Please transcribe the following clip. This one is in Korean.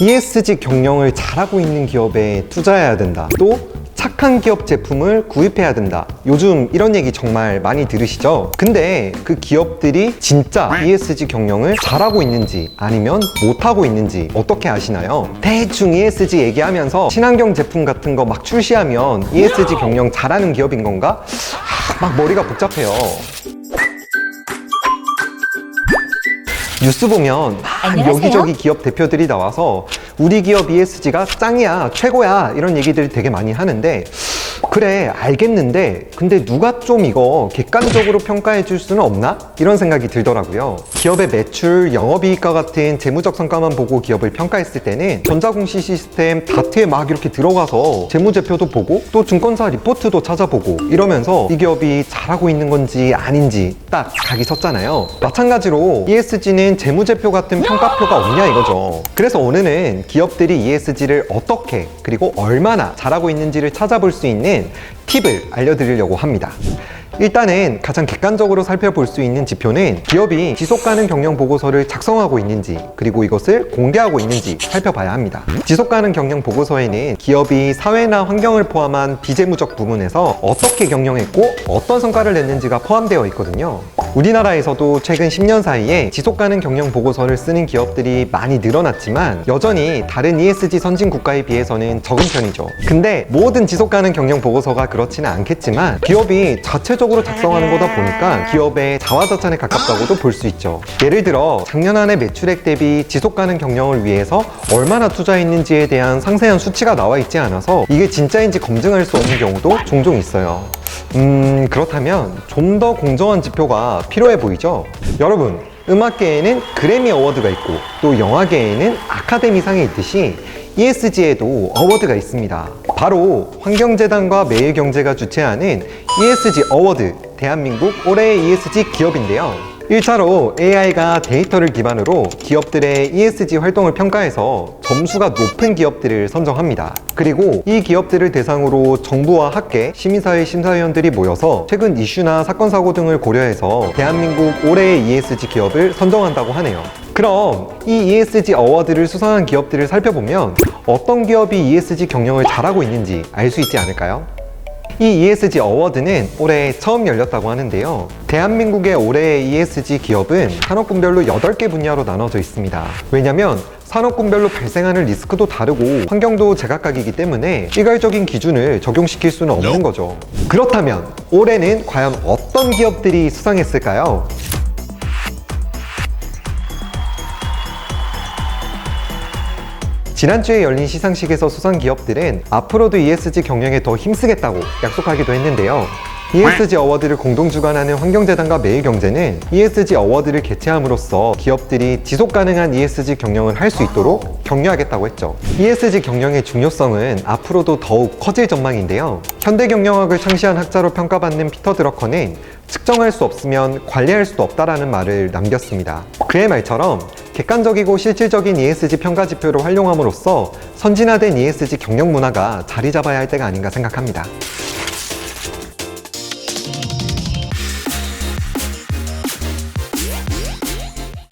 ESG 경영을 잘하고 있는 기업에 투자해야 된다. 또 착한 기업 제품을 구입해야 된다. 요즘 이런 얘기 정말 많이 들으시죠? 근데 그 기업들이 진짜 ESG 경영을 잘하고 있는지 아니면 못하고 있는지 어떻게 아시나요? 대충 ESG 얘기하면서 친환경 제품 같은 거 막 출시하면 ESG 경영 잘하는 기업인 건가? 하, 막 머리가 복잡해요. 뉴스 보면 막 안녕하세요. 여기저기 기업 대표들이 나와서 우리 기업 ESG가 짱이야, 최고야 이런 얘기들 되게 많이 하는데 그래 알겠는데 근데 누가 좀 이거 객관적으로 평가해 줄 수는 없나? 이런 생각이 들더라고요. 기업의 매출, 영업이익과 같은 재무적 성과만 보고 기업을 평가했을 때는 전자공시 시스템 다트에 막 이렇게 들어가서 재무제표도 보고 또 증권사 리포트도 찾아보고 이러면서 이 기업이 잘하고 있는 건지 아닌지 딱 각이 섰잖아요. 마찬가지로 ESG는 재무제표 같은 평가표가 없냐 이거죠. 그래서 오늘은 기업들이 ESG를 어떻게 그리고 얼마나 잘하고 있는지를 찾아볼 수 있는 팁을 알려드리려고 합니다. 일단은 가장 객관적으로 살펴볼 수 있는 지표는 기업이 지속 가능 경영 보고서를 작성하고 있는지 그리고 이것을 공개하고 있는지 살펴봐야 합니다. 지속 가능 경영 보고서에는 기업이 사회나 환경을 포함한 비재무적 부분에서 어떻게 경영했고 어떤 성과를 냈는지가 포함되어 있거든요. 우리나라에서도 최근 10년 사이에 지속 가능 경영 보고서를 쓰는 기업들이 많이 늘어났지만 여전히 다른 ESG 선진 국가에 비해서는 적은 편이죠. 근데 모든 지속 가능 경영 보고서가 그렇지는 않겠지만 기업이 자체적으로 작성하는 거다 보니까 기업의 자화자찬에 가깝다고도 볼 수 있죠. 예를 들어 작년 안에 매출액 대비 지속 가능 경영을 위해서 얼마나 투자했는지에 대한 상세한 수치가 나와 있지 않아서 이게 진짜인지 검증할 수 없는 경우도 종종 있어요. 음, 그렇다면 좀 더 공정한 지표가 필요해 보이죠? 여러분, 음악계에는 그래미 어워드가 있고 또 영화계에는 아카데미상이 있듯이 ESG에도 어워드가 있습니다. 바로 환경재단과 매일경제가 주최하는 ESG 어워드 대한민국 올해의 ESG 기업인데요. 1차로 AI가 데이터를 기반으로 기업들의 ESG 활동을 평가해서 점수가 높은 기업들을 선정합니다. 그리고 이 기업들을 대상으로 정부와 학계, 시민사회 심사위원들이 모여서 최근 이슈나 사건 사고 등을 고려해서 대한민국 올해의 ESG 기업을 선정한다고 하네요. 그럼 이 ESG 어워드를 수상한 기업들을 살펴보면 어떤 기업이 ESG 경영을 잘하고 있는지 알 수 있지 않을까요? 이 ESG 어워드는 올해 처음 열렸다고 하는데요. 대한민국의 올해의 ESG 기업은 산업군별로 8개 분야로 나눠져 있습니다. 왜냐면 산업군별로 발생하는 리스크도 다르고 환경도 제각각이기 때문에 일괄적인 기준을 적용시킬 수는 없는 거죠. 그렇다면 올해는 과연 어떤 기업들이 수상했을까요? 지난주에 열린 시상식에서 수상 기업들은 앞으로도 ESG 경영에 더 힘쓰겠다고 약속하기도 했는데요. ESG 어워드를 공동 주관하는 환경재단과 매일경제는 ESG 어워드를 개최함으로써 기업들이 지속 가능한 ESG 경영을 할 수 있도록 격려하겠다고 했죠. ESG 경영의 중요성은 앞으로도 더욱 커질 전망인데요. 현대 경영학을 창시한 학자로 평가받는 피터 드러커는 측정할 수 없으면 관리할 수도 없다라는 말을 남겼습니다. 그의 말처럼 객관적이고 실질적인 ESG 평가 지표를 활용함으로써 선진화된 ESG 경영 문화가 자리 잡아야 할 때가 아닌가 생각합니다.